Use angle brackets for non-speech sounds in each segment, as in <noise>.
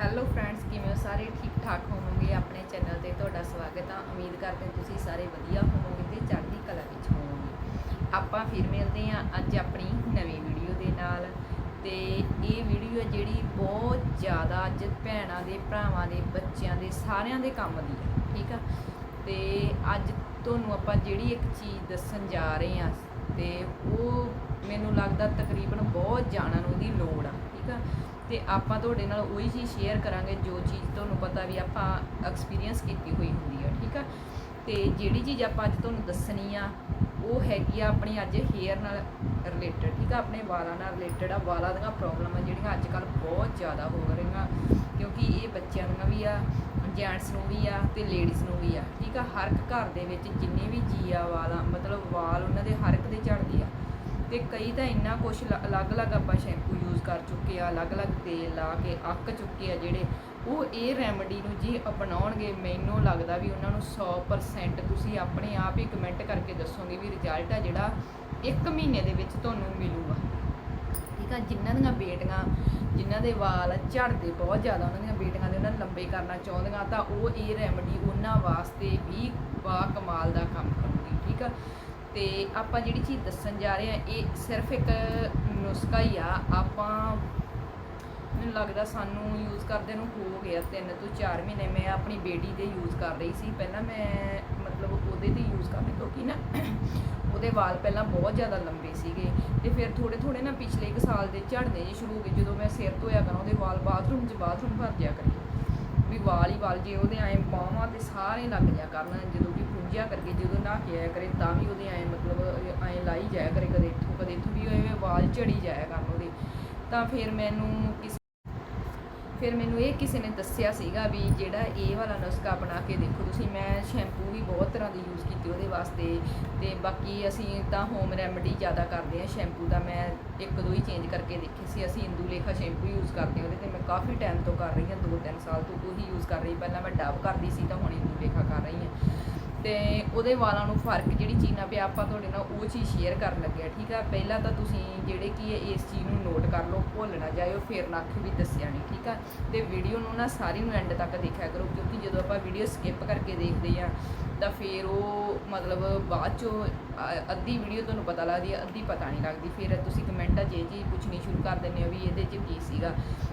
Hello friends ਕਿਵੇਂ ਹੋ? ਸਾਰੇ ਠੀਕ ਠਾਕ ਹੋਵੋਗੇ? ਆਪਣੇ ਚੈਨਲ ਤੇ ਤੁਹਾਡਾ ਸਵਾਗਤ ਆ। ਉਮੀਦ ਕਰਦੇ ਹਾਂ ਤੁਸੀਂ ਸਾਰੇ ਵਧੀਆ ਹੋਵੋਗੇ ਤੇ ਚੜ੍ਹਦੀ ਕਲਾ ਵਿੱਚ ਹੋਵੋਗੇ। ਆਪਾਂ ਫਿਰ ਮਿਲਦੇ ਹਾਂ ਅੱਜ ਆਪਣੀ ਨਵੀਂ ਵੀਡੀਓ ਦੇ ਨਾਲ। ਤੇ ਇਹ ਵੀਡੀਓ ਹੈ ਜਿਹੜੀ ਬਹੁਤ ਜ਼ਿਆਦਾ ਅੱਜ ਭੈਣਾਂ ਦੇ, ਭਰਾਵਾਂ ਦੇ, ਬੱਚਿਆਂ ਦੇ, ਸਾਰਿਆਂ ਦੇ ਕੰਮ ਦੀ ਹੈ ਠੀਕ ਆ? ਤੇ ਅੱਜ ਤੁਹਾਨੂੰ ਆਪਾਂ ਜਿਹੜੀ ਇੱਕ ਚੀਜ਼ ਦੱਸਣ ਜਾ ਰਹੇ ਹਾਂ ਤੇ ਉਹ ਮੈਨੂੰ ਲੱਗਦਾ ਤਕਰੀਬਨ ਬਹੁਤ ਜਾਣਨ ਨੂੰ ਉਹਦੀ ਲੋੜ ਆ। ਠੀਕ ਆ? ਤੇ ਆਪਾਂ ਤੁਹਾਡੇ ਨਾਲ ਉਹੀ ਚੀਜ਼ ਸ਼ੇਅਰ ਕਰਾਂਗੇ, ਜੋ ਚੀਜ਼ ਤੁਹਾਨੂੰ ਪਤਾ ਵੀ ਆਪਾਂ ਐਕਸਪੀਰੀਅੰਸ ਕੀਤੀ ਹੋਈ ਹੁੰਦੀ ਆ, ਠੀਕ ਆ? ਤੇ ਜਿਹੜੀ ਚੀਜ਼ ਆਪਾਂ ਅੱਜ ਤੁਹਾਨੂੰ ਦੱਸਣੀ ਆ, ਉਹ ਹੈਗੀ ਆ ਆਪਣੀ ਅੱਜ ਹੇਅਰ ਨਾਲ ਰਿਲੇਟਡ ਠੀਕ ਆ? ਆਪਣੇ ਵਾਲਾਂ ਨਾਲ ਰਿਲੇਟਡ ਆ। ਵਾਲਾਂ ਦੀਆਂ ਪ੍ਰੋਬਲਮਾਂ ਜਿਹੜੀਆਂ ਅੱਜ ਕੱਲ ਬਹੁਤ ਜ਼ਿਆਦਾ ਹੋ ਰਹੀਆਂ, ਕਿਉਂਕਿ ਇਹ ਬੱਚਿਆਂ ਦੀਆਂ ਵੀ ਆ ਜੈਂਟਸ ਨੂੰ ਵੀ ਆ ਤੇ ਲੇਡੀਜ਼ ਨੂੰ ਵੀ ਆ, ਠੀਕ ਆ? ਹਰ ਇੱਕ ਘਰ ਦੇ ਵਿੱਚ ਜਿੰਨੇ ਵੀ ਜੀ ਆ ਵਾਲਾਂ, ਮਤਲਬ ਵਾਲ ਉਹਨਾਂ ਦੇ ਹਰ ਇੱਕ ਦੇ ਝੜਦੇ ਆ। ਤੇ ਕਈ ਤਾਂ ਇੰਨਾ ਕੁਝ ਅਲੱਗ-ਅਲੱਗ ਆਪਾਂ ਸ਼ੈਂਪੂ ਯੂਜ਼ ਕਰ ਚੁੱਕੇ ਆ, ਅਲੱਗ-ਅਲੱਗ ਤੇਲ ਲਾ ਕੇ ਅੱਕ ਚੁੱਕੇ ਆ ਜਿਹੜੇ, ਉਹ ਇਹ ਰੈਮਡੀ ਨੂੰ ਜੀ ਅਪਣਾਉਣਗੇ, ਮੈਨੂੰ ਲੱਗਦਾ ਵੀ ਉਹਨਾਂ ਨੂੰ 100% ਤੁਸੀਂ ਆਪਣੇ ਆਪ ਹੀ ਕਮੈਂਟ ਕਰਕੇ ਦੱਸੋਗੇ ਵੀ ਰਿਜ਼ਲਟ ਆ ਜਿਹੜਾ 1 ਮਹੀਨੇ ਦੇ ਵਿੱਚ ਤੁਹਾਨੂੰ ਮਿਲੂਗਾ। ਠੀਕ ਆ ਜਿਨ੍ਹਾਂ ਦੀਆਂ ਬੇਟੀਆਂ ਜਿਨ੍ਹਾਂ ਦੇ ਵਾਲ ਝੜਦੇ ਬਹੁਤ ਜ਼ਿਆਦਾ, ਉਹਨਾਂ ਦੀਆਂ ਬੇਟੀਆਂ ਦੇ ਉਹਨਾਂ ਲੰਬੇ ਕਰਨਾ ਚਾਹੁੰਦੀਆਂ, ਤਾਂ ਉਹ ਇਹ ਰੈਮਡੀ ਉਹਨਾਂ ਵਾਸਤੇ ਵੀ ਬਾ ਕਮਾਲ ਦਾ ਕੰਮ ਕਰੂਗੀ, ਠੀਕ ਆ। ਤੇ ਆਪਾਂ ਜਿਹੜੀ ਚੀਜ਼ ਦੱਸਣ ਜਾ ਰਹੇ ਆ ਇਹ ਸਿਰਫ ਇੱਕ ਨੁਸਖਾ ਹੀ ਆ। ਆਪਾਂ ਮੈਨੂੰ ਲੱਗਦਾ ਸਾਨੂੰ ਯੂਜ਼ ਕਰਦੇ ਨੂੰ ਹੋ ਗਿਆ 3 ਤੋਂ 4 ਮਹੀਨੇ। ਮੈਂ ਆਪਣੀ ਬੇਟੀ ਦੇ ਯੂਜ਼ ਕਰ ਰਹੀ ਸੀ। ਪਹਿਲਾਂ ਮੈਂ ਮਤਲਬ ਉਹਦੇ ਤੇ ਯੂਜ਼ ਕਰਦੀ ਕਿਉਂਕਿ ਨਾ ਉਹਦੇ ਵਾਲ ਪਹਿਲਾਂ ਬਹੁਤ ਜ਼ਿਆਦਾ ਲੰਬੇ ਸੀਗੇ ਤੇ ਫਿਰ ਥੋੜੇ ਥੋੜੇ ਨਾ ਪਿਛਲੇ ਇੱਕ ਸਾਲ ਦੇ ਝੜਨੇ ਜੀ ਸ਼ੁਰੂ ਹੋ ਗਏ। ਜਦੋਂ ਮੈਂ ਸਿਰ ਧੋਇਆ ਕਰਾਂ, ਉਹਦੇ ਵਾਲ ਬਾਥਰੂਮ 'ਚ ਬਾਥਰੂਮ ਭਰ ਜਿਆ ਕਰੇ ਵੀ ਵਾਲ ਹੀ ਵਾਲ ਜੇ ਉਹਦੇ ਐਂ ਬਾਹਾਂ ਤੇ ਸਾਰੇ ਲੱਗ ਜਾ ਕਰਨ, ਜਦੋਂ ਵੀ ਪੁੰਜਿਆ ਕਰਕੇ ਜਦੋਂ ਨਹਾ ਕੇ ਆਇਆ ਕਰੇ ਤਾਂ ਵੀ ਉਹਦੇ ਐਂ ਮਤਲਬ ਐਂ ਲਾਈ ਜਾਇਆ ਕਰੇ ਕਦੇ ਇੱਥੋਂ ਕਦੇ ਇੱਥੋਂ ਵੀ ਐਵੇਂ ਵਾਲ ਝੜੀ ਜਾਇਆ ਕਰਨ ਉਹਦੇ। ਤਾਂ ਫਿਰ ਮੈਨੂੰ ਕਿਸ ਫਿਰ ਮੈਨੂੰ ਇਹ ਕਿਸੇ ਨੇ ਦੱਸਿਆ ਸੀਗਾ ਵੀ ਜਿਹੜਾ ਇਹ ਵਾਲਾ ਨੁਸਖਾ ਬਣਾ ਕੇ ਦੇਖੋ ਤੁਸੀਂ, ਮੈਂ ਸ਼ੈਂਪੂ ਵੀ ਬਹੁਤ ਤਰ੍ਹਾਂ ਦੇ ਯੂਜ਼ ਕੀਤੇ ਉਹਦੇ ਵਾਸਤੇ ਤੇ ਬਾਕੀ ਅਸੀਂ ਤਾਂ ਹੋਮ ਰੈਮਡੀ ਜ਼ਿਆਦਾ ਕਰਦੇ ਹਾਂ ਸ਼ੈਂਪੂ ਦਾ, ਮੈਂ ਇੱਕ ਦੋ ਹੀ ਚੇਂਜ ਕਰਕੇ ਦੇਖੇ ਸੀ, ਅਸੀਂ ਇੰਦੂ ਲੇਖਾ ਸ਼ੈਂਪੂ ਯੂਜ਼ ਕਰਦੇ ਹਾਂ ਉਹਦੇ ਤੇ, ਮੈਂ ਕਾਫੀ ਟਾਈਮ ਤੋਂ ਕਰ ਰਹੀ ਹਾਂ 2-3 ਸਾਲ ਤੋਂ ਉਹੀ ਯੂਜ਼ ਕਰ ਰਹੀ ਪਹਿਲਾਂ ਮੈਂ ਡਵ ਕਰਦੀ ਸੀ ਤਾਂ ਹੁਣ ਇੰਦੂ ਲੇਖਾ ਕਰ ਰਹੀ ਹਾਂ। ਤੇ ਉਹਦੇ ਵਾਲਾਂ ਨੂੰ ਫ਼ਰਕ ਜਿਹੜੀ ਚੀਜ਼ ਨਾਲ ਪਿਆ, ਆਪਾਂ ਤੁਹਾਡੇ ਨਾਲ ਉਹ ਚੀਜ਼ ਸ਼ੇਅਰ ਕਰਨ ਲੱਗਿਆ ਠੀਕ ਆ? ਪਹਿਲਾਂ ਤਾਂ ਤੁਸੀਂ ਜਿਹੜੇ ਕੀ ਹੈ, ਇਸ ਚੀਜ਼ ਨੂੰ ਨੋਟ ਕਰ ਲਓ, ਭੁੱਲ ਨਾ ਜਾਇਓ, ਫੇਰ ਨਾ ਆਖਿਓ ਵੀ ਦੱਸਿਆ ਨਹੀਂ ਠੀਕ ਆ? ਤੇ ਵੀਡੀਓ ਨੂੰ ਨਾ ਸਾਰੀ ਨੂੰ ਐਂਡ ਤੱਕ ਦੇਖਿਆ ਕਰੋ, ਕਿਉਂਕਿ ਜਦੋਂ ਆਪਾਂ ਵੀਡੀਓ ਸਕਿਪ ਕਰਕੇ ਦੇਖਦੇ ਆ, ਤਾਂ ਫਿਰ ਉਹ ਮਤਲਬ ਬਾਅਦ ਚੋਂ ਅੱਧੀ ਵੀਡੀਓ ਤੁਹਾਨੂੰ ਪਤਾ ਲੱਗਦੀ ਹੈ ਅੱਧੀ ਪਤਾ ਨਹੀਂ ਲੱਗਦੀ। ਫਿਰ ਤੁਸੀਂ ਕਮੈਂਟਾਂ 'ਚ ਇਹ ਚੀਜ਼ ਪੁੱਛਣੀ ਸ਼ੁਰੂ ਕਰ ਦਿੰਦੇ ਹੋ ਵੀ ਇਹਦੇ 'ਚ ਕੀ ਸੀਗਾ।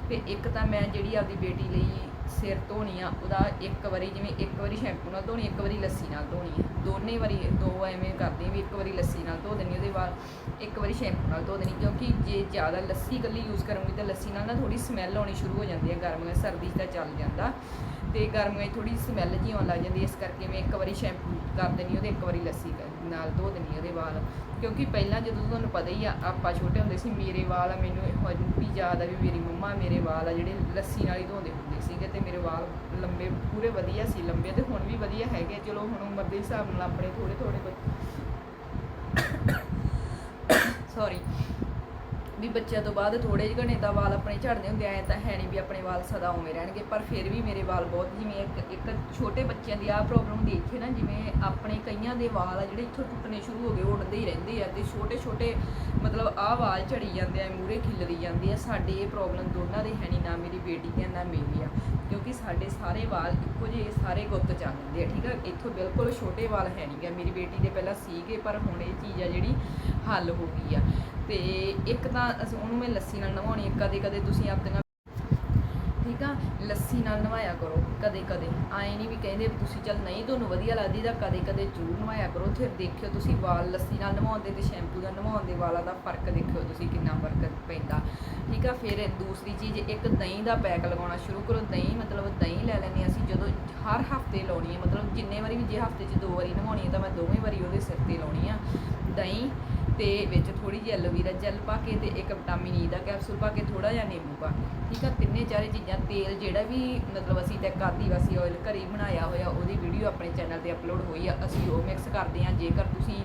ਤੇ ਇੱਕ ਤਾਂ ਮੈਂ ਜਿਹੜੀ ਆਪਦੀ ਬੇਟੀ ਲਈ ਸਿਰ ਧੋਣੀ ਆ, ਉਹਦਾ ਇੱਕ ਵਾਰੀ ਜਿਵੇਂ ਇੱਕ ਵਾਰੀ ਸ਼ੈਂਪੂ ਨਾਲ ਧੋਣੀ, ਇੱਕ ਵਾਰੀ ਲੱਸੀ ਨਾਲ ਧੋਣੀ ਆ। ਦੋਨੇ ਵਾਰੀ, ਦੋ ਐਵੇਂ ਕਰਦੀ ਹਾਂ ਵੀ ਇੱਕ ਵਾਰੀ ਲੱਸੀ ਨਾਲ ਧੋ ਦੇਣੀ ਉਹਦੇ ਬਾਅਦ ਇੱਕ ਵਾਰੀ ਸ਼ੈਂਪੂ ਨਾਲ ਧੋ ਦੇਣੀ, ਕਿਉਂਕਿ ਜੇ ਜ਼ਿਆਦਾ ਲੱਸੀ ਇਕੱਲੀ ਯੂਜ਼ ਕਰੂੰਗੀ ਤਾਂ ਲੱਸੀ ਨਾਲ ਨਾ ਥੋੜੀ ਸਮੈਲ ਆਉਣੀ ਸ਼ੁਰੂ ਹੋ ਜਾਂਦੀ ਹੈ ਗਰਮੀਆਂ ਸਰਦੀ 'ਚ ਤਾਂ ਚੱਲ ਜਾਂਦਾ। ਤੇ ਗਰਮੀਆਂ 'ਚ ਥੋੜੀ ਸਮੈਲ ਜਿਹੀ ਆਉਣ ਲੱਗ ਜਾਂਦੀ ਇਸ ਕਰਕੇ ਮੈਂ ਇੱਕ ਵਾਰੀ ਸ਼ੈਂਪੂ ਕਰ ਦੇਣੀ ਉਹਦੇ ਇੱਕ ਵਾਰੀ ਲੱਸੀ ਕਰ- ਨਾਲ ਧੋ ਦੇਣੀ ਉਹਦੇ ਵਾਲ। ਕਿਉਂਕਿ ਪਹਿਲਾਂ ਜਦੋਂ ਤੁਹਾਨੂੰ ਪਤਾ ਹੀ ਆ, ਆਪਾਂ ਛੋਟੇ ਹੁੰਦੇ ਸੀ, ਮੇਰੇ ਵਾਲ ਆ ਮੈਨੂੰ ਇਹੋ ਵੀ ਯਾਦ ਆ ਵੀ ਮੇਰੀ ਮੰਮਾ ਮੇਰੇ ਵਾਲ ਆ ਜਿਹੜੇ ਲੱਸੀ ਨਾਲ ਹੀ ਧੋਂਦੇ ਹੁੰਦੇ ਸੀਗੇ ਤੇ ਮੇਰੇ ਵਾਲ ਲੰਬੇ, ਪੂਰੇ ਵਧੀਆ ਸੀ, ਲੰਬੇ ਤੇ ਹੁਣ ਵੀ ਵਧੀਆ ਹੈਗੇ ਚਲੋ ਹੁਣ ਉਮਰ ਦੇ ਹਿਸਾਬ ਨਾਲ ਆਪਣੇ ਥੋੜੇ ਥੋੜੇ ਸੌਰੀ ਵੀ ਬੱਚਿਆਂ ਤੋਂ ਬਾਅਦ ਥੋੜੇ ਜਿਹੇ ਘਣੇ ਤਾਂ ਵਾਲ ਆਪਣੇ ਝੜਦੇ ਹੁੰਦੇ ਆਏ ਤਾਂ ਹੈ ਨਹੀਂ ਵੀ ਆਪਣੇ ਵਾਲ ਸਦਾ ਉਵੇਂ ਰਹਿਣਗੇ ਪਰ ਫਿਰ ਵੀ ਮੇਰੇ ਵਾਲ ਬਹੁਤ ਜਿਵੇਂ ਇੱਕ ਇੱਕ ਛੋਟੇ ਬੱਚਿਆਂ ਦੀ ਆ ਪ੍ਰੋਬਲਮ ਦੇਖੇ ਨਾ ਜਿਵੇਂ ਆਪਣੇ ਕਈਆਂ ਦੇ ਵਾਲ ਆ ਜਿਹੜੇ ਇੱਥੋਂ ਟੁੱਟਣੇ ਸ਼ੁਰੂ ਹੋ ਗਏ ਉੱਡਦੇ ਹੀ ਰਹਿੰਦੇ ਆ ਤੇ ਛੋਟੇ ਛੋਟੇ ਮਤਲਬ ਆਹ ਵਾਲ ਝੜੀ ਜਾਂਦੇ ਆ ਮੂਰੇ ਖਿਲਰੀ ਜਾਂਦੇ ਆ ਸਾਡੇ ਇਹ ਪ੍ਰੋਬਲਮ ਦੋਨਾਂ ਦੇ ਹੈ ਨਹੀਂ ਨਾ ਮੇਰੀ ਬੇਟੀ ਦੀ ਆ, ਨਾ ਮੇਰੀ ਆ ਕਿਉਂਕਿ ਸਾਡੇ ਸਾਰੇ ਵਾਲ ਇੱਕੋ ਜਿਹੇ ਸਾਰੇ ਗੁੱਤ ਜਾਂਦੇ ਆ ਠੀਕ ਆ? ਇੱਥੋਂ ਬਿਲਕੁਲ ਛੋਟੇ ਵਾਲ ਹੈ ਨਹੀਂ ਗਾ ਮੇਰੀ ਬੇਟੀ ਦੇ ਪਹਿਲਾਂ ਸੀਗੇ ਪਰ ਹੁਣ ਇਹ ਚੀਜ਼ ਆ ਜਿਹੜੀ ਹੱਲ ਹੋ ਗਈ ਆ। ਤੇ ਇੱਕ ਤਾਂ ਅਸੀਂ ਉਹਨੂੰ ਮੈਂ ਲੱਸੀ ਨਾਲ ਨਵਾਉਣੀ ਕਦੇ ਕਦੇ ਤੁਸੀਂ ਆਪਦੀਆਂ ਠੀਕ ਆ, ਲੱਸੀ ਨਾਲ ਨਵਾਇਆ ਕਰੋ, ਕਦੇ ਕਦੇ। ਆਏ ਨਹੀਂ ਵੀ ਕਹਿੰਦੇ ਵੀ ਤੁਸੀਂ ਚੱਲ ਨਹੀਂ, ਤੁਹਾਨੂੰ ਵਧੀਆ ਲੱਗਦੀ ਤਾਂ ਕਦੇ ਕਦੇ ਜ਼ਰੂਰ ਨਵਾਇਆ ਕਰੋ। ਫਿਰ ਦੇਖਿਓ ਤੁਸੀਂ ਵਾਲ ਲੱਸੀ ਨਾਲ ਨਵਾਉਂਦੇ ਤੇ ਸ਼ੈਂਪੂ ਦਾ ਨਵਾਉਂਦੇ, ਵਾਲਾਂ ਦਾ ਫ਼ਰਕ ਦੇਖਿਓ ਤੁਸੀਂ ਕਿੰਨਾ ਫ਼ਰਕ ਪੈਂਦਾ। ਠੀਕ ਆ, ਫਿਰ ਦੂਸਰੀ ਚੀਜ਼, ਇੱਕ ਦਹੀਂ ਦਾ ਪੈਕ ਲਗਾਉਣਾ ਸ਼ੁਰੂ ਕਰੋ। ਦਹੀਂ ਮਤਲਬ ਦਹੀਂ ਲੈ ਲੈਣੀ ਅਸੀਂ ਜਦੋਂ ਹਰ ਹਫ਼ਤੇ ਲਾਉਣੀ ਹੈ, ਮਤਲਬ ਜਿੰਨੇ ਵਾਰੀ ਵੀ ਜੇ ਹਫ਼ਤੇ 'ਚ ਦੋ ਵਾਰੀ ਨਵਾਉਣੀ ਹੈ ਤਾਂ ਮੈਂ ਦੋਵੇਂ ਵਾਰੀ ਉਹਦੇ ਸਿਰ ਤੇ ਲਾਉਣੀ ਆ। ਦਹੀਂ ਤੇ ਵਿੱਚ ਥੋੜੀ ਜਿਹੀ ਐਲੋਵੀਰਾ ਜੈਲ ਪਾ ਕੇ ਤੇ ਇੱਕ ਵਿਟਾਮਿਨ ਈ ਦਾ ਕੈਪਸੂਲ ਪਾ ਕੇ ਥੋੜਾ ਜਿਹਾ ਨਿੰਬੂ ਪਾ ਕੇ, ਠੀਕ ਆ? ਤਿੰਨੇ ਚਾਰੇ ਚੀਜ਼ਾਂ, ਤੇਲ ਜਿਹੜਾ ਵੀ ਮਤਲਬ ਅਸੀਂ ਤੇ ਆਦੀਵਾਸੀ ਆਇਲ ਘਰੇ ਹੀ ਬਣਾਇਆ ਹੋਇਆ, ਉਹਦੀ ਵੀਡੀਓ ਆਪਣੇ ਚੈਨਲ ਤੇ ਅਪਲੋਡ ਹੋਈ ਆ, ਅਸੀਂ ਉਹ ਮਿਕਸ ਕਰਦੇ ਹਾਂ। ਜੇਕਰ ਤੁਸੀਂ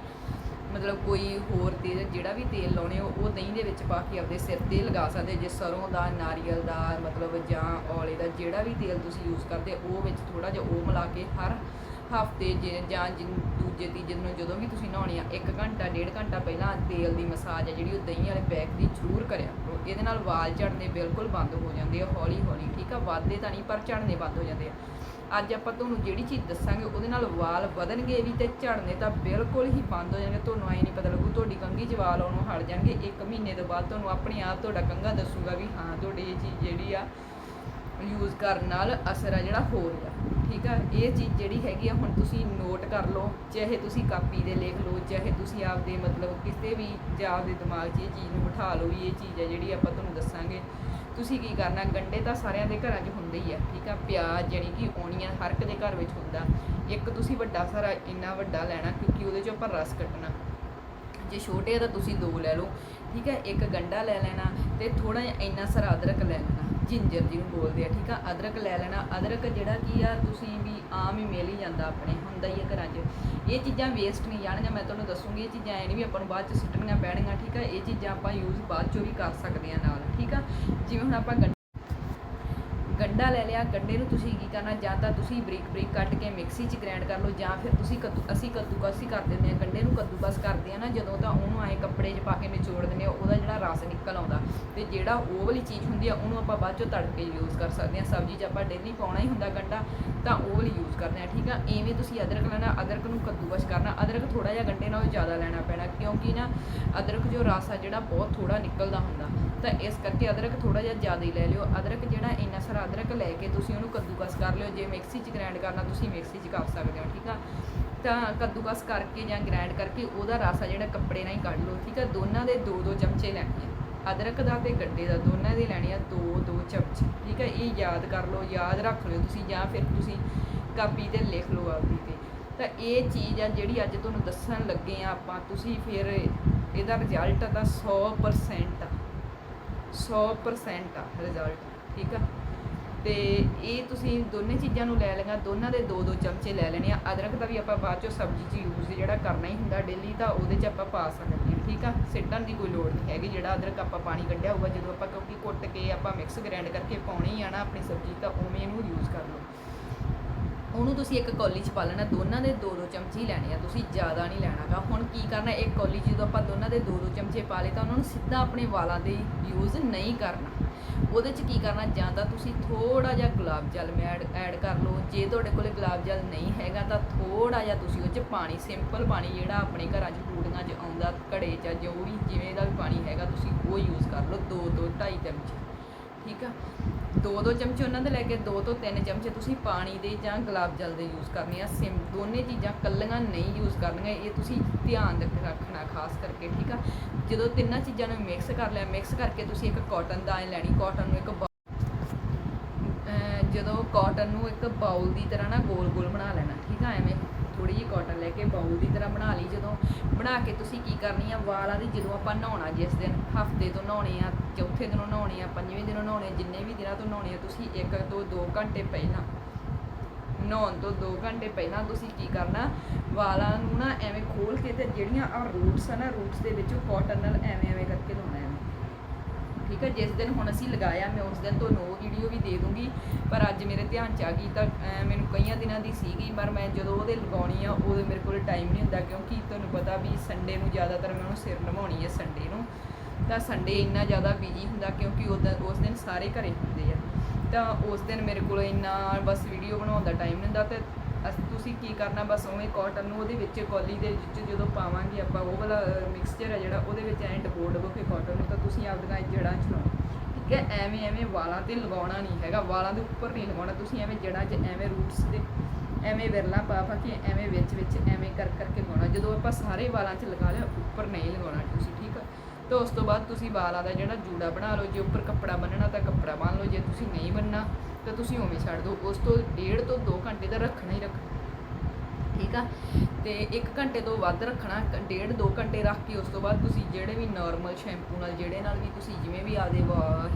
ਮਤਲਬ ਕੋਈ ਹੋਰ ਤੇਲ, ਜਿਹੜਾ ਵੀ ਤੇਲ ਲਾਉਣੇ ਹੋ, ਉਹ ਦਹੀਂ ਦੇ ਵਿੱਚ ਪਾ ਕੇ ਆਪਦੇ ਸਿਰ ਤੇ ਲਗਾ ਸਕਦੇ, ਜੇ ਸਰੋਂ ਦਾ, ਨਾਰੀਅਲ ਦਾ, ਮਤਲਬ ਜਾਂ ਔਲੇ ਦਾ ਜਿਹੜਾ ਵੀ ਤੇਲ ਤੁਸੀਂ ਯੂਜ਼ ਕਰਦੇ, ਉਹ ਵਿੱਚ ਥੋੜਾ ਜਿਹਾ ਉਹ ਮਿਲਾ ਕੇ ਹਰ ਹਫ਼ਤੇ ਜੇ ਜਾਂ ਜਿਨ- ਦੂਜੇ ਤੀਜੇ ਦਿਨ ਜਦੋਂ ਵੀ ਤੁਸੀਂ ਨਹਾਉਣੀ ਆ 1 ਘੰਟਾ, ਡੇਢ ਘੰਟਾ ਪਹਿਲਾਂ ਤੇਲ ਦੀ ਮਸਾਜ ਆ ਜਿਹੜੀ ਉਹ ਦਹੀਂ ਵਾਲੇ ਪੈਕ ਦੀ ਜ਼ਰੂਰ ਕਰਿਆ ਕਰੋ। ਇਹਦੇ ਨਾਲ ਵਾਲ ਝੜਨੇ ਬਿਲਕੁਲ ਬੰਦ ਹੋ ਜਾਂਦੇ ਆ ਹੌਲੀ ਹੌਲੀ ਠੀਕ ਆ? ਵੱਧਦੇ ਤਾਂ ਨਹੀਂ, ਪਰ ਝੜਨੇ ਬੰਦ ਹੋ ਜਾਂਦੇ ਆ। ਅੱਜ ਆਪਾਂ ਤੁਹਾਨੂੰ ਜਿਹੜੀ ਚੀਜ਼ ਦੱਸਾਂਗੇ, ਉਹਦੇ ਨਾਲ ਵਾਲ ਵਧਣਗੇ ਵੀ ਤੇ ਝੜਨੇ ਤਾਂ ਬਿਲਕੁਲ ਹੀ ਬੰਦ ਹੋ ਜਾਣਗੇ। ਤੁਹਾਨੂੰ ਐ ਨਹੀਂ ਪਤਾ ਲੱਗੂ, ਤੁਹਾਡੀ ਕੰਘੀ 'ਚ ਵਾਲ ਉਹਨੂੰ ਹਟ ਜਾਣਗੇ। ਇੱਕ ਮਹੀਨੇ ਤੋਂ ਬਾਅਦ ਤੁਹਾਨੂੰ ਆਪਣੇ ਆਪ ਤੁਹਾਡਾ ਕੰਘਾ ਦੱਸੂਗਾ ਵੀ ਹਾਂ, ਤੁਹਾਡੀ ਇਹ ਚੀਜ਼ ਜਿਹੜੀ ਆ ਯੂਜ਼ ਕਰਨ ਨਾਲ ਅਸਰ ਆ ਜਿਹੜਾ ਹੋ ਰਿਹਾ ਠੀਕ ਆ, ਇਹ ਚੀਜ਼ ਜਿਹੜੀ ਹੈਗੀ ਆ, ਹੁਣ ਤੁਸੀਂ ਨੋਟ ਕਰ ਲਓ, ਚਾਹੇ ਤੁਸੀਂ ਕਾਪੀ ਦੇ ਲਿਖ ਲਓ, ਚਾਹੇ ਤੁਸੀਂ ਆਪਦੇ ਮਤਲਬ ਕਿਸੇ ਵੀ ਜਾਂ ਆਪਦੇ ਦਿਮਾਗ 'ਚ ਇਹ ਚੀਜ਼ ਨੂੰ ਬਿਠਾ ਲਓ ਵੀ ਇਹ ਚੀਜ਼ ਹੈ ਜਿਹੜੀ ਆਪਾਂ ਤੁਹਾਨੂੰ ਦੱਸਾਂਗੇ। ਤੁਸੀਂ ਕੀ ਕਰਨਾ, ਗੰਡੇ ਤਾਂ ਸਾਰਿਆਂ ਦੇ ਘਰਾਂ 'ਚ ਹੁੰਦੇ ਹੀ ਆ, ਠੀਕ ਆ? ਪਿਆਜ਼ ਜਾਣੀ ਕਿ ਓਨੀਅਨ ਹਰ ਇੱਕ ਦੇ ਘਰ ਵਿੱਚ ਹੁੰਦਾ। ਇੱਕ ਤੁਸੀਂ ਵੱਡਾ ਸਾਰਾ ਇੰਨਾ ਵੱਡਾ ਲੈਣਾ, ਕਿਉਂਕਿ ਉਹਦੇ 'ਚੋਂ ਆਪਾਂ ਰਸ ਕੱਟਣਾ। ਜੇ ਛੋਟੇ ਆ ਤਾਂ ਤੁਸੀਂ ਦੋ ਲੈ ਲਓ, ਠੀਕ ਹੈ? ਇੱਕ ਗੰਡਾ ਲੈ ਲੈਣਾ ਤੇ ਥੋੜਾ ਜਿਹਾ ਇੰਨਾ ਸਾਰਾ ਅਦਰਕ ਲੈ ਲੈਣਾ। ਜਿੰਜਰ ਜਿਹਨੂੰ ਬੋਲਦੇ ਆ, ਠੀਕ ਆ? ਅਦਰਕ ਲੈ ਲੈਣਾ। ਅਦਰਕ ਜਿਹੜਾ ਕੀ ਆ, ਤੁਸੀਂ ਵੀ ਆਮ ਹੀ ਮਿਲ ਹੀ ਜਾਂਦਾ ਆਪਣੇ, ਹੁੰਦਾ ਹੀ ਆ ਘਰਾਂ 'ਚ। ਇਹ ਚੀਜ਼ਾਂ ਵੇਸਟ ਨਹੀਂ ਜਾਣਗੀਆਂ, ਮੈਂ ਤੁਹਾਨੂੰ ਦੱਸੂਗੀ, ਇਹ ਚੀਜ਼ਾਂ ਐ ਨਹੀਂ ਵੀ ਆਪਾਂ ਨੂੰ ਬਾਅਦ 'ਚ ਸੁੱਟਣੀਆਂ ਪੈਣਗੀਆਂ, ਠੀਕ ਆ? ਇਹ ਚੀਜ਼ਾਂ ਆਪਾਂ ਯੂਜ਼ ਬਾਅਦ 'ਚੋਂ ਵੀ ਕਰ ਸਕਦੇ ਆ ਨਾਲ, ਠੀਕ ਆ? ਜਿਵੇਂ ਹੁਣ ਆਪਾਂ ਗੰ- ਗੰਡਾ ਲੈ ਲਿਆ, ਗੰਡੇ ਨੂੰ ਤੁਸੀਂ ਕੀ ਕਰਨਾ, ਜਾਂ ਤਾਂ ਤੁਸੀਂ ਬਰੀਕ ਬਰੀਕ ਕੱਟ ਕੇ ਮਿਕਸੀ 'ਚ ਗ੍ਰਾਈਂਡ ਕਰ ਲਓ, ਜਾਂ ਫਿਰ ਤੁਸੀਂ ਕੱਦੂ, ਅਸੀਂ ਕੱਦੂਕਸ ਹੀ ਕਰ ਦਿੰਦੇ ਆ ਗੰਡੇ ਨੂੰ ਕੱਦੂਕਸ ਕਰਦੇ ਆ ਨਾ, ਜਦੋਂ ਤਾਂ ਉਹਨੂੰ ਐ ਕੱਪੜੇ 'ਚ ਪਾ ਕੇ ਨਿਚੋੜ ਦਿੰਦੇ ਆ ਉਹਦਾ ਜਿਹੜਾ ਰਸ ਨਿਕਲ ਆਉਂਦਾ। ਤੇ ਜਿਹੜਾ ਉਹ ਵਾਲੀ ਚੀਜ਼ ਹੁੰਦੀ ਆ, ਉਹਨੂੰ ਆਪਾਂ ਬਾਅਦ 'ਚੋਂ ਤੜਕੇ ਯੂਜ਼ ਕਰ ਸਕਦੇ ਆ ਸਬਜ਼ੀ 'ਚ ਆਪਾਂ ਡੇਲੀ ਪਾਉਣਾ ਹੀ ਹੁੰਦਾ ਗੰਡਾ, ਤਾਂ ਉਹ ਵਾਲੀ ਯੂਜ਼ ਕਰਦੇ ਆ ਠੀਕ ਆ? ਐਵੇਂ ਤੁਸੀਂ ਅਦਰਕ ਲੈਣਾ, ਅਦਰਕ ਨੂੰ ਕੱਦੂਕਸ ਕਰਨਾ, ਅਦਰਕ ਥੋੜਾ ਜਿਹਾ ਗੰਡੇ ਨਾਲੋਂ ਜ਼ਿਆਦਾ ਲੈਣਾ ਪੈਣਾ, ਕਿਉਂਕਿ ਨਾ ਅਦਰਕ ਜੋ ਰਸ ਆ, ਜਿਹੜਾ ਬਹੁਤ ਥੋੜਾ ਨਿਕਲਦਾ ਹੁੰਦਾ। ਤਾਂ ਇਸ ਕਰਕੇ ਅਦਰਕ ਥੋੜਾ ਜਿਹਾ ਜ਼ਿਆਦਾ ਹੀ ਲੈ ਲਿਓ। ਅਦਰਕ ਜਿਹੜਾ ਇੰਨਾ ਸਾਰਾ ਅਦਰਕ ਲੈ ਕੇ ਤੁਸੀਂ ਉਹਨੂੰ ਕੱਦੂਕਸ ਕਰ ਲਿਓ। ਜੇ ਮਿਕਸੀ 'ਚ ਗ੍ਰਾਈਂਡ ਕਰਨਾ, ਤੁਸੀਂ ਮਿਕਸੀ 'ਚ ਕਰ ਸਕਦੇ ਹੋ, ਠੀਕ ਆ? ਤਾਂ ਕੱਦੂਕਸ ਕਰਕੇ ਜਾਂ ਗ੍ਰਾਈਂਡ ਕਰਕੇ ਉਹਦਾ ਰਸ ਆ ਜਿਹੜਾ ਕੱਪੜੇ ਨਾਲ ਹੀ ਕੱਢ ਲਓ, ਠੀਕ ਆ? ਦੋਨਾਂ ਦੇ ਦੋ ਦੋ ਚਮਚੇ ਲੈਣੇ ਆ। ਅਦਰਕ ਦਾ ਤੇ ਗੱਡੇ ਦਾ ਦੋਨਾਂ ਦੇ ਲੈਣੀ ਆ ਦੋ ਦੋ ਚਮਚੇ, ਠੀਕ ਆ? ਇਹ ਯਾਦ ਕਰ ਲਓ, ਯਾਦ ਰੱਖ ਲਿਓ ਤੁਸੀਂ ਜਾਂ ਫਿਰ ਤੁਸੀਂ ਕਾਪੀ ਤੇ ਲਿਖ ਲਓ ਆਪਦੀ ਤੇ। ਤਾਂ ਇਹ ਚੀਜ਼ ਆ ਜਿਹੜੀ ਅੱਜ ਤੁਹਾਨੂੰ ਦੱਸਣ ਲੱਗੇ ਆ ਆਪਾਂ, ਤੁਸੀਂ ਫਿਰ ਇਹਦਾ ਰਿਜ਼ਲਟ ਤਾਂ 100% ਆ। 100% ਆ ਰਿਜ਼ਲਟ ਠੀਕ ਆ? ਤੇ ਇਹ ਤੁਸੀਂ ਦੋਨੇ ਚੀਜ਼ਾਂ ਨੂੰ ਲੈ ਲੈਣਾ ਦੋਨਾਂ ਦੇ ਦੋ ਦੋ ਚਮਚੇ ਲੈ ਲੈਣੇ ਆ। ਅਦਰਕ ਦਾ ਵੀ ਆਪਾਂ ਬਾਅਦ ਚੋਂ ਸਬਜ਼ੀ 'ਚ ਯੂਜ਼ ਜਿਹੜਾ ਕਰਨਾ ਹੀ ਹੁੰਦਾ ਡੇਲੀ ਤਾਂ ਉਹਦੇ 'ਚ ਆਪਾਂ ਪਾ ਸਕਦੇ ਹਾਂ, ਠੀਕ ਆ? ਸਿੱਟਣ ਦੀ ਕੋਈ ਲੋੜ ਨਹੀਂ ਹੈਗੀ, ਜਿਹੜਾ ਅਦਰਕ ਆਪਾਂ ਪਾਣੀ ਕੱਢਿਆ ਹੋਊਗਾ, ਜਦੋਂ ਆਪਾਂ ਕਿਉਂਕਿ ਕੁੱਟ ਕੇ ਆਪਾਂ ਮਿਕਸ ਗ੍ਰਾਈਂਡ ਕਰਕੇ ਪਾਉਣੀ ਹੀ ਆ ਨਾ ਆਪਣੀ ਸਬਜ਼ੀ, ਤਾਂ ਉਵੇਂ ਇਹਨੂੰ ਯੂਜ਼ ਕਰ ਲਓ। ਉਹਨੂੰ ਤੁਸੀਂ ਇੱਕ ਕੌਲੀ 'ਚ ਪਾ ਲੈਣਾ, ਦੋਨਾਂ ਦੇ ਦੋ ਦੋ ਚਮਚੇ ਹੀ ਲੈਣੇ ਆ, ਤੁਸੀਂ ਜ਼ਿਆਦਾ ਨਹੀਂ ਲੈਣਾਗਾ ਹੁਣ ਕੀ ਕਰਨਾ, ਇੱਕ ਕੌਲੀ 'ਚ ਜਦੋਂ ਆਪਾਂ ਦੋਨਾਂ ਦੇ ਦੋ ਦੋ ਚਮਚੇ ਪਾ ਲਏ ਤਾਂ ਉਹਨਾਂ ਨੂੰ ਸਿੱਧਾ ਆਪਣੇ ਵਾਲਾਂ ਦੇ ਯੂਜ਼ ਨਹੀਂ ਕਰਨਾ। ਉਹਦੇ 'ਚ ਕੀ ਕਰਨਾ, ਜਾਂ ਤਾਂ ਤੁਸੀਂ ਥੋੜਾ ਜਿਹਾ ਗੁਲਾਬ ਜਲ ਐਡ ਐਡ ਕਰ ਲਓ। ਜੇ ਤੁਹਾਡੇ ਕੋਲੇ ਗੁਲਾਬ ਜਲ ਨਹੀਂ ਹੈਗਾ ਤਾਂ ਥੋੜਾ ਜਿਹਾ ਤੁਸੀਂ ਉਹ 'ਚ ਪਾਣੀ ਸਿੰਪਲ ਪਾਣੀ ਜਿਹੜਾ ਆਪਣੇ ਘਰਾਂ 'ਚ ਟੂਟੀਆਂ 'ਚ ਆਉਂਦਾ, ਘੜੇ 'ਚ ਜੋ ਵੀ, ਜਿਵੇਂ ਦਾ ਵੀ ਪਾਣੀ ਹੈਗਾ, ਤੁਸੀਂ ਉਹ ਯੂਜ਼ ਕਰ ਲਓ, ਦੋ ਦੋ ਢਾਈ ਚਮਚੇ। ਠੀਕ ਆ? ਦੋ ਦੋ ਚਮਚੇ ਉਹਨਾਂ ਦੇ ਲੈ ਕੇ, ਦੋ ਤੋਂ ਤਿੰਨ ਚਮਚੇ ਤੁਸੀਂ ਪਾਣੀ ਦੇ ਜਾਂ ਗੁਲਾਬ ਜਲ ਦੇ ਯੂਜ਼ ਕਰਨੇ ਆ, ਸਿਮ ਦੋਨੇ ਚੀਜ਼ਾਂ ਕੱਲੀਆਂ ਨਹੀਂ ਯੂਜ਼ ਕਰਨੀਆਂ, ਇਹ ਤੁਸੀਂ ਧਿਆਨ ਰੱਖ- ਰੱਖਣਾ ਖਾਸ ਕਰਕੇ, ਠੀਕ ਆ? ਜਦੋਂ ਤਿੰਨਾਂ ਚੀਜ਼ਾਂ ਨੂੰ ਮਿਕਸ ਕਰ ਲਿਆ ਮਿਕਸ ਕਰਕੇ ਤੁਸੀਂ ਇੱਕ ਕਾਟਨ ਦਾ ਐ ਲੈਣੀ ਕਾਟਨ ਨੂੰ ਇੱਕ ਜਦੋਂ ਕਾਟਨ ਨੂੰ ਇੱਕ ਬਾਉਲ ਦੀ ਤਰ੍ਹਾਂ ਨਾ ਗੋਲ ਗੋਲ ਬਣਾ ਲੈਣਾ, ਠੀਕ ਆ, ਐਵੇਂ। ਲੈ ਕੇ ਬਾਉਲ ਦੀ ਤਰ੍ਹਾਂ ਬਣਾ ਲਈ ਜਦੋਂ ਬਣਾ ਕੇ ਤੁਸੀਂ ਕੀ ਕਰਨੀ ਆ ਵਾਲਾਂ ਦੀ ਜਦੋਂ ਆਪਾਂ ਨਹਾਉਣਾ ਜਿਸ ਦਿਨ ਹਫ਼ਤੇ ਤੋਂ ਨਹਾਉਣੇ ਆ ਚੌਥੇ ਦਿਨੋਂ ਨਹਾਉਣੇ ਆ ਪੰਜਵੇਂ ਦਿਨੋਂ ਨਹਾਉਣੇ ਆ, ਜਿੰਨੇ ਵੀ ਦਿਨਾਂ ਤੋਂ ਨਹਾਉਣੇ ਆ ਤੁਸੀਂ ਇੱਕ ਤੋਂ 2 ਘੰਟੇ ਪਹਿਲਾਂ ਨਹਾਉਣ ਤੋਂ 2 ਘੰਟੇ ਪਹਿਲਾਂ ਤੁਸੀਂ ਕੀ ਕਰਨਾ ਵਾਲਾਂ ਨੂੰ ਨਾ ਐਵੇਂ ਖੋਲ ਕੇ ਤੇ ਜਿਹੜੀਆਂ ਆ ਰੂਟਸ ਆ ਨਾ ਰੂਟਸ ਦੇ ਵਿੱਚ ਕਾਟਨ ਨਾਲ ਐਵੇਂ ਐਵੇਂ ਕਰਕੇ ਲਾਉਣਾ ਠੀਕ ਹੈ ਜਿਸ ਦਿਨ ਹੁਣ ਅਸੀਂ ਲਗਾਇਆ, ਮੈਂ ਉਸ ਦਿਨ ਤੁਹਾਨੂੰ ਉਹ ਵੀਡੀਓ ਵੀ ਦੇ ਦੂੰਗੀ, ਪਰ ਅੱਜ ਮੇਰੇ ਧਿਆਨ ਚ ਆ ਗਈ ਤਾਂ ਮੈਨੂੰ ਕਈਆਂ ਦਿਨਾਂ ਦੀ ਸੀਗੀ, ਪਰ ਮੈਂ ਜਦੋਂ ਉਹਦੇ ਲਗਾਉਣੀ ਆ ਉਹਦੇ ਮੇਰੇ ਕੋਲ ਟਾਈਮ ਨਹੀਂ ਹੁੰਦਾ, ਕਿਉਂਕਿ ਤੁਹਾਨੂੰ ਪਤਾ ਵੀ ਸੰਡੇ ਨੂੰ ਜ਼ਿਆਦਾਤਰ ਮੈਂ ਉਹਨੂੰ ਸਿਰ ਨਵਾਉਣੀ ਹੈ ਸੰਡੇ ਨੂੰ। ਤਾਂ ਸੰਡੇ ਇੰਨਾ ਜ਼ਿਆਦਾ ਬਿਜ਼ੀ ਹੁੰਦਾ, ਕਿਉਂਕਿ ਉਦੋਂ ਉਸ ਦਿਨ ਸਾਰੇ ਘਰੇ ਹੁੰਦੇ ਆ। ਤਾਂ ਉਸ ਦਿਨ ਮੇਰੇ ਕੋਲ ਇੰਨਾ ਬਸ ਵੀਡੀਓ ਬਣਾਉਣ ਦਾ ਟਾਈਮ ਨਹੀਂ ਹੁੰਦਾ, ਤੇ ਅਸ, ਤੁਸੀਂ ਕੀ ਕਰਨਾ, ਬਸ ਉਵੇਂ ਕਾਟਨ ਨੂੰ ਉਹਦੇ ਵਿੱਚ ਕੌਲੀ ਦੇ ਵਿੱਚ ਜਦੋਂ ਪਾਵਾਂਗੇ ਆਪਾਂ, ਉਹ ਵਾਲਾ ਮਿਕਸਚਰ ਹੈ ਜਿਹੜਾ, ਉਹਦੇ ਵਿੱਚ ਐਂ ਡਬੋ ਡਬੋ ਕੇ ਕਾਟਨ ਨੂੰ ਤਾਂ ਤੁਸੀਂ ਆਪਦੀਆਂ ਜੜ੍ਹਾਂ 'ਚ ਲਾਉਣਾ ਠੀਕ ਹੈ, ਐਵੇਂ ਐਵੇਂ ਵਾਲਾਂ ਤੇ ਲਗਾਉਣਾ ਨਹੀਂ ਹੈਗਾ, ਵਾਲਾਂ ਦੇ ਉੱਪਰ ਨਹੀਂ ਲਗਾਉਣਾ, ਤੁਸੀਂ ਐਵੇਂ ਜੜ੍ਹਾਂ 'ਚ ਐਵੇਂ ਰੂਟਸ ਦੇ, ਐਵੇਂ ਵਿਰਲਾ ਪਾ ਪਾ ਕੇ ਐਵੇਂ ਵਿੱਚ ਵਿੱਚ ਐਵੇਂ ਕਰ, ਕਰਕੇ ਲਗਾਉਣਾ। ਜਦੋਂ ਆਪਾਂ ਸਾਰੇ ਵਾਲਾਂ 'ਚ ਲਗਾ ਲਿਆ, ਉੱਪਰ ਨਹੀਂ ਲਗਾਉਣਾ ਤੁਸੀਂ। ਠੀਕ ਤਾਂ ਉਸ ਤੋਂ ਬਾਅਦ ਤੁਸੀਂ ਵਾਲਾਂ ਦਾ ਜਿਹੜਾ ਜੂੜਾ ਬਣਾ ਲਓ, ਜੇ ਉੱਪਰ ਕੱਪੜਾ ਬੰਨਣਾ ਤਾਂ ਕੱਪੜਾ ਬੰਨ ਲਓ, ਜੇ ਤੁਸੀਂ ਨਹੀਂ ਬੰਨਣਾ ਤਾਂ ਤੁਸੀਂ ਉਵੇਂ ਛੱਡ ਦਿਓ। ਉਸ ਤੋਂ ਡੇਢ ਤੋਂ 2 ਘੰਟੇ ਦਾ ਰੱਖਣਾ ਹੀ ਰੱਖਣਾ। ਠੀਕ ਆ? ਤੇ 1 ਘੰਟੇ ਤੋਂ ਵੱਧ ਰੱਖਣਾ ਡੇਢ 2 ਘੰਟੇ ਰੱਖ ਕੇ ਉਸ ਤੋਂ ਬਾਅਦ ਤੁਸੀਂ ਜਿਹੜੇ ਵੀ ਨਾਰਮਲ ਸ਼ੈਂਪੂ ਨਾਲ, ਜਿਹੜੇ ਨਾਲ ਵੀ ਤੁਸੀਂ ਜਿਵੇਂ ਵੀ ਆਪਦੇ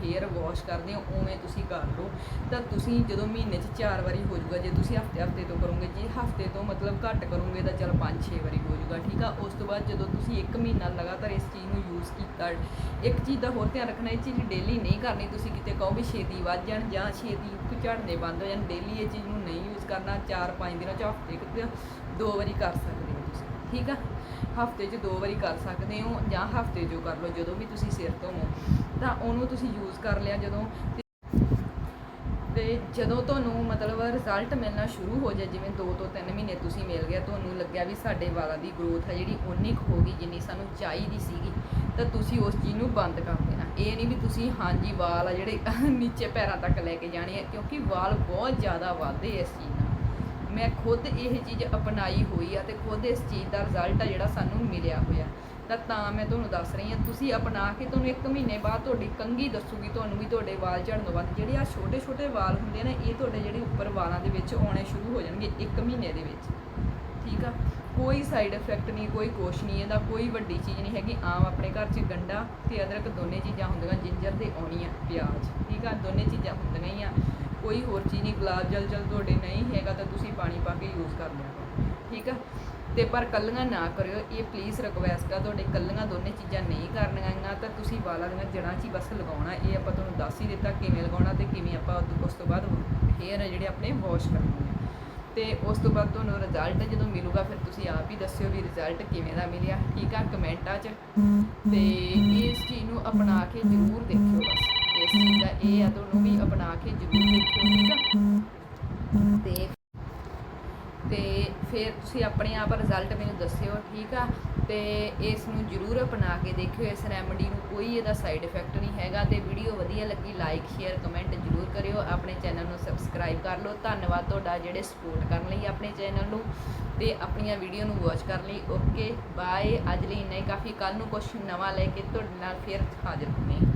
ਹੇਅਰ ਵਾਸ਼ ਕਰਦੇ ਹੋ, ਉਵੇਂ ਤੁਸੀਂ ਕਰ ਲਓ। ਤਾਂ ਤੁਸੀਂ ਜਦੋਂ ਮਹੀਨੇ 'ਚ 4 ਵਾਰੀ ਹੋ ਜਾਊਗਾ, ਜੇ ਤੁਸੀਂ ਹਫ਼ਤੇ ਹਫ਼ਤੇ ਤੋਂ ਕਰੋਗੇ, ਜੇ ਹਫ਼ਤੇ ਤੋਂ ਮਤਲਬ ਘੱਟ ਕਰੋਗੇ ਤਾਂ ਚਲ 5-6 ਵਾਰੀ ਹੋ ਜਾਊਗਾ, ਠੀਕ ਆ? ਉਸ ਤੋਂ ਬਾਅਦ ਜਦੋਂ ਤੁਸੀਂ 1 ਮਹੀਨਾ ਲਗਾਤਾਰ ਇਸ ਚੀਜ਼ ਨੂੰ ਯੂਜ਼ ਕੀਤਾ, ਇੱਕ ਚੀਜ਼ ਦਾ ਹੋਰ ਧਿਆਨ ਰੱਖਣਾ, ਇਹ ਚੀਜ਼ ਡੇਲੀ ਨਹੀਂ ਕਰਨੀ, ਤੁਸੀਂ ਕਿਤੇ ਕਹੋ ਵੀ ਛੇਤੀ ਵੱਧ ਜਾਣ ਜਾਂ ਛੇਤੀ ਝੜਨੇ ਬੰਦ ਹੋ ਜਾਣ ਡੇਲੀ ਇਹ ਚੀਜ਼ ਨੂੰ ਨਹੀਂ ਯੂਜ਼ ਕਰਨਾ 4-5 ਦਿਨਾਂ 'ਚ ਹਫ਼ਤੇ ਕਿਤੇ ਦੋ ਵਾਰੀ ਕਰ ਸਕਦੇ ਹੋ ਤੁਸੀਂ, ਠੀਕ ਆ? ਹਫ਼ਤੇ 'ਚ ਦੋ ਵਾਰੀ ਕਰ ਸਕਦੇ ਹੋ ਜਾਂ ਹਫ਼ਤੇ 'ਚੋਂ ਕਰ ਲਓ, ਜਦੋਂ ਵੀ ਤੁਸੀਂ ਸਿਰ ਧੋਵੋ ਤਾਂ ਉਹਨੂੰ ਤੁਸੀਂ ਯੂਜ਼ ਕਰ ਲਿਆ ਜਦੋਂ। ਤੇ- ਜਦੋਂ ਤੁਹਾਨੂੰ ਮਤਲਬ ਰਿਜ਼ਲਟ ਮਿਲਣਾ ਸ਼ੁਰੂ ਹੋ ਜਾਏ, ਜਿਵੇਂ 2 ਤੋਂ 3 ਮਹੀਨੇ ਤੁਸੀਂ ਮਿਲ ਗਿਆ ਤੁਹਾਨੂੰ ਲੱਗਿਆ ਵੀ ਸਾਡੇ ਵਾਲਾਂ ਦੀ ਗਰੋਥ ਹੈ ਜਿਹੜੀ ਉਨੀ ਕੁ ਹੋ ਗਈ, ਜਿੰਨੀ ਸਾਨੂੰ ਚਾਹੀਦੀ ਸੀਗੀ, ਤਾਂ ਤੁਸੀਂ ਉਸ ਚੀਜ਼ ਨੂੰ ਬੰਦ ਕਰ ਦੇਣਾ। ਇਹ ਨਹੀਂ ਵੀ ਤੁਸੀਂ ਹਾਂਜੀ ਵਾਲ ਆ ਜਿਹੜੇ <laughs> ਨੀਚੇ ਪੈਰਾਂ ਤੱਕ ਲੈ ਕੇ ਜਾਣੇ ਆ, ਕਿਉਂਕਿ ਵਾਲ ਬਹੁਤ ਜ਼ਿਆਦਾ ਵੱਧਦੇ ਇਸ ਚੀਜ਼ ਨਾਲ। ਮੈਂ ਖੁਦ ਇਹ ਚੀਜ਼ ਅਪਣਾਈ ਹੋਈ ਆ ਤੇ ਖੁਦ ਇਸ ਚੀਜ਼ ਦਾ ਰਿਜ਼ਲਟ ਆ ਜਿਹੜਾ ਸਾਨੂੰ ਮਿਲਿਆ ਹੋਇਆ। ਤਾਂ ਤਾਂ ਮੈਂ ਤੁਹਾਨੂੰ ਦੱਸ ਰਹੀ ਹਾਂ, ਤੁਸੀਂ ਅਪਣਾ ਕੇ ਤੁਹਾਨੂੰ ਇੱਕ ਮਹੀਨੇ ਬਾਅਦ ਤੁਹਾਡੀ ਕੰਘੀ ਦੱਸੂਗੀ, ਤੁਹਾਨੂੰ ਵੀ ਤੁਹਾਡੇ ਵਾਲ ਝੜਨ ਤੋਂ ਬਾਅਦ। ਜਿਹੜੇ ਆ ਛੋਟੇ ਛੋਟੇ ਵਾਲ ਹੁੰਦੇ ਨੇ, ਇਹ ਤੁਹਾਡੇ ਜਿਹੜੇ ਉੱਪਰ ਵਾਲਾਂ ਦੇ ਵਿੱਚ ਆਉਣੇ ਸ਼ੁਰੂ ਹੋ ਜਾਣਗੇ ਇੱਕ ਮਹੀਨੇ ਦੇ ਵਿੱਚ। ਠੀਕ ਆ? ਕੋਈ ਸਾਈਡ ਇਫੈਕਟ ਨਹੀਂ, ਕੋਈ ਕੁਛ ਨਹੀਂ, ਇਹਦਾ ਕੋਈ ਵੱਡੀ ਚੀਜ਼ ਨਹੀਂ ਹੈਗੀ। ਆਮ ਆਪਣੇ ਘਰ 'ਚ ਗੰਡਾ ਤੇ ਅਦਰਕ ਦੋਨੇ ਚੀਜ਼ਾਂ ਹੁੰਦੀਆਂ, ਜਿੰਜਰ ਤੇ ਆਉਣੀ ਪਿਆਜ਼। ਠੀਕ ਆ? ਦੋਨੇ ਚੀਜ਼ਾਂ ਹੁੰਦੀਆਂ ਹੀ ਆ। ਕੋਈ ਹੋਰ ਚੀਜ਼ ਨਹੀਂ, ਗੁਲਾਬ ਜਲ ਜਲ ਤੁਹਾਡੇ ਨਹੀਂ ਹੈਗਾ ਤਾਂ ਤੁਸੀਂ ਪਾਣੀ ਪਾ ਕੇ ਯੂਜ਼ ਕਰ ਲਿਆ ਠੀਕ ਆ? ਤੇ ਪਰ ਕੱਲੀਆਂ ਨਾ ਕਰਿਓ, ਇਹ ਪਲੀਜ਼ ਰਿਕਵੈਸਟ ਆ, ਤੁਹਾਡੇ ਕੱਲੀਆਂ ਦੋਨੇ ਚੀਜ਼ਾਂ ਨਹੀਂ ਕਰਨੀਆਂ ਤਾਂ ਤੁਸੀਂ ਵਾਲਾਂ ਦੀਆਂ ਜੜ੍ਹਾਂ 'ਚ ਹੀ ਬਸ ਲਗਾਉਣਾ, ਇਹ ਆਪਾਂ ਤੁਹਾਨੂੰ ਦੱਸ ਹੀ ਦਿੱਤਾ ਕਿਵੇਂ ਲਗਾਉਣਾ ਤੇ ਕਿਵੇਂ ਆਪਾਂ ਉਦੋਂ- ਉਸ ਤੋਂ ਬਾਅਦ ਹੇਅਰ ਹੈ ਜਿਹੜੇ ਆਪਣੇ ਵਾਸ਼ ਕਰਨੇ ਆ। ਤੇ ਉਸ ਤੋਂ ਬਾਅਦ ਤੁਹਾਨੂੰ ਰਿਜ਼ਲਟ ਜਦੋਂ ਮਿਲੂਗਾ, ਫਿਰ ਤੁਸੀਂ ਆਪ ਹੀ ਦੱਸਿਓ ਵੀ ਰਿਜ਼ਲਟ ਕਿਵੇਂ ਦਾ ਮਿਲਿਆ, ਠੀਕ ਆ? ਕਮੈਂਟਾਂ 'ਚ। ਤੇ ਇਸ ਚੀਜ਼ ਨੂੰ ਅਪਣਾ ਕੇ ਜ਼ਰੂਰ ਦੇਖਿਓ ਬਸ। ਚੀਜ਼ ਦਾ ਇਹ ਆ, ਤੁਹਾਨੂੰ ਵੀ ਅਪਣਾ ਕੇ ਜ਼ਰੂਰ ਦੇਖਿਓ, ਠੀਕ ਆ? ਤੇ ਤੇ ਫਿਰ ਤੁਸੀਂ ਆਪਣੇ ਆਪ ਰਿਜ਼ਲਟ ਮੈਨੂੰ ਦੱਸਿਓ, ਠੀਕ ਆ? ਤੇ ਇਸ ਨੂੰ ਜ਼ਰੂਰ ਅਪਣਾ ਕੇ ਦੇਖਿਓ, ਇਸ ਰੈਮਡੀ ਨੂੰ ਕੋਈ ਇਹਦਾ ਸਾਈਡ ਇਫੈਕਟ ਨਹੀਂ ਹੈਗਾ ਤੇ ਵੀਡੀਓ ਵਧੀਆ ਲੱਗੀ ਲਾਈਕ ਸ਼ੇਅਰ ਕਮੈਂਟ ਜ਼ਰੂਰ ਕਰਿਓ, ਆਪਣੇ ਚੈਨਲ ਨੂੰ ਸਬਸਕ੍ਰਾਈਬ ਕਰ ਲਓ, ਧੰਨਵਾਦ ਤੁਹਾਡਾ ਜਿਹੜੇ ਸਪੋਰਟ ਕਰਨ ਲਈ ਆਪਣੇ ਚੈਨਲ ਨੂੰ, ਤੇ ਆਪਣੀਆਂ ਵੀਡੀਓ ਨੂੰ ਵਾਚ ਕਰਨ ਲਈ ਓਕੇ ਬਾਏ ਅੱਜ ਲਈ ਇੰਨਾ ਹੀ, ਕਾਫੀ ਕੱਲ ਨੂੰ ਕੁਝ ਨਵਾਂ ਲੈ ਕੇ ਤੁਹਾਡੇ ਨਾਲ ਫਿਰ ਹਾਜ਼ਰ ਹੋਵਾਂਗੇ